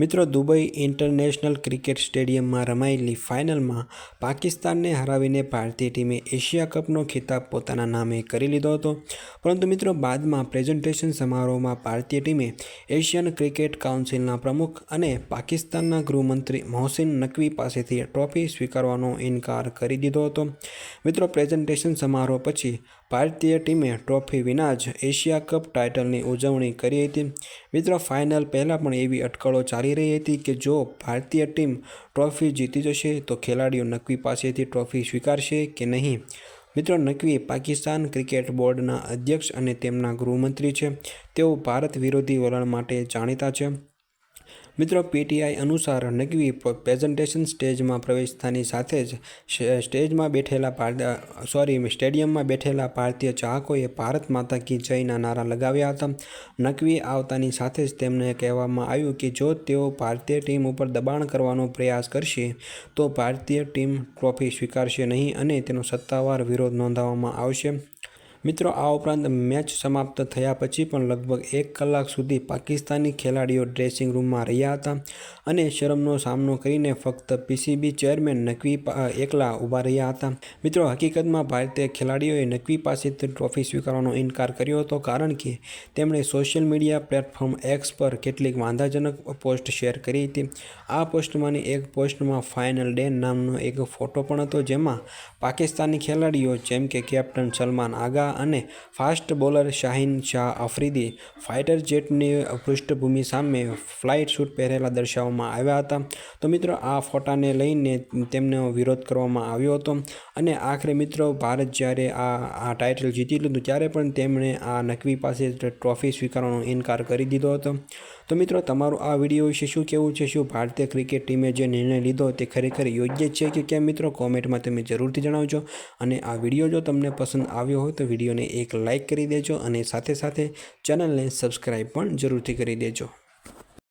મિત્રો, Dubai international cricket સ્ટેડિયમમાં રમાયેલી ફાઇનલમાં પાકિસ્તાનને હરાવીને ભારતીય ટીમે એશિયા કપનો ખિતાબ પોતાના નામે કરી લીધો હતો. પરંતુ મિત્રો, બાદમાં પ્રેઝન્ટેશન સમારોહમાં ભારતીય ટીમે એશિયન ક્રિકેટ કાઉન્સિલના પ્રમુખ અને પાકિસ્તાનના ગૃહમંત્રી મોહસિન નકવી પાસેથી ટ્રોફી સ્વીકારવાનો ઇનકાર કરી દીધો હતો. મિત્રો પ્રેઝન્ટેશન સમારોહ પછી ભારતીય ટીમે ટ્રોફી વિના જ એશિયા કપ ટાઇટલની ઉજવણી કરી હતી. મિત્રો ફાઇનલ પહેલાં પણ એવી અટકળો ચાલી રહી હતી કે જો ભારતીય ટીમ ટ્રોફી જીતી જશે, તો ખેલાડીઓ નકવી પાસેથી ટ્રોફી સ્વીકારશે કે નહીં? મિત્રો, નકવી પાકિસ્તાન ક્રિકેટ બોર્ડના અધ્યક્ષ અને તેમના ગૃહમંત્રી છે. તેઓ ભારત વિરોધી વલણ માટે જાણીતા છે. મિત્રો પીટીઆઈ અનુસાર નકવી પ્રેઝન્ટેશન સ્ટેજમાં પ્રવેશતાની સાથે જ સ્ટેજમાં બેઠેલા સોરી સ્ટેડિયમમાં બેઠેલા ભારતીય ચાહકોએ ભારત માતા કી જયના નારા લગાવ્યા હતા. નકવી આવતાની સાથે જ તેમને કહેવામાં આવ્યું કે જો તેઓ ભારતીય ટીમ ઉપર દબાણ કરવાનો પ્રયાસ કરશે, તો ભારતીય ટીમ ટ્રોફી સ્વીકારશે નહીં અને તેનો સત્તાવાર વિરોધ નોંધાવવામાં આવશે. મિત્રો, આ ઉપરાંત મેચ સમાપ્ત થયા પછી પણ લગભગ એક કલાક સુધી પાકિસ્તાની ખેલાડીઓ ડ્રેસિંગ રૂમમાં રહ્યા હતા અને શરમનો સામનો કરીને ફક્ત પીસીબી ચેરમેન નકવી એકલા ઊભા રહ્યા હતા. મિત્રો, હકીકતમાં ભારતીય ખેલાડીઓએ નકવી પાસેથી ટ્રોફી સ્વીકારવાનો ઇનકાર કર્યો હતો કારણ કે તેમણે સોશિયલ મીડિયા પ્લેટફોર્મ એક્સ પર કેટલીક વાંધાજનક પોસ્ટ શેર કરી હતી. આ પોસ્ટમાંની એક પોસ્ટમાં ફાઇનલ ડે નામનો એક ફોટો પણ હતો જેમાં પાકિસ્તાની ખેલાડીઓ જેમ કે કેપ્ટન સલમાન આગા અને fast bowler Shaheen Shah Afridi fighter જેટની પૃષ્ઠભૂમિ સામે ફ્લાઇટ શૂટ પહેરેલા દર્શાવવામાં આવ્યા હતા. તો મિત્રો, આ ફોટાને લઈને તેમનો વિરોધ કરવામાં આવ્યો હતો અને આખરે મિત્રો, ભારત જ્યારે આ આ ટાઇટલ જીતી લીધું, ત્યારે પણ તેમણે આ નકવી પાસે ટ્રોફી સ્વીકારવાનો ઇનકાર કરી દીધો હતો. તો મિત્રો, તમારું આ વીડિયો વિશે શું કહેવું છે? શું ભારતીય ક્રિકેટ ટીમે જે નિર્ણય લીધો તે ખરેખર યોગ્ય છે કે કેમ? મિત્રો, કોમેન્ટમાં તમે જરૂરથી જણાવજો અને આ વીડિયો જો તમને પસંદ આવ્યો હોય તો વિડીયોને એક લાઇક કરી દેજો અને સાથે સાથે ચેનલને સબસ્ક્રાઈબ પણ જરૂરથી કરી દેજો.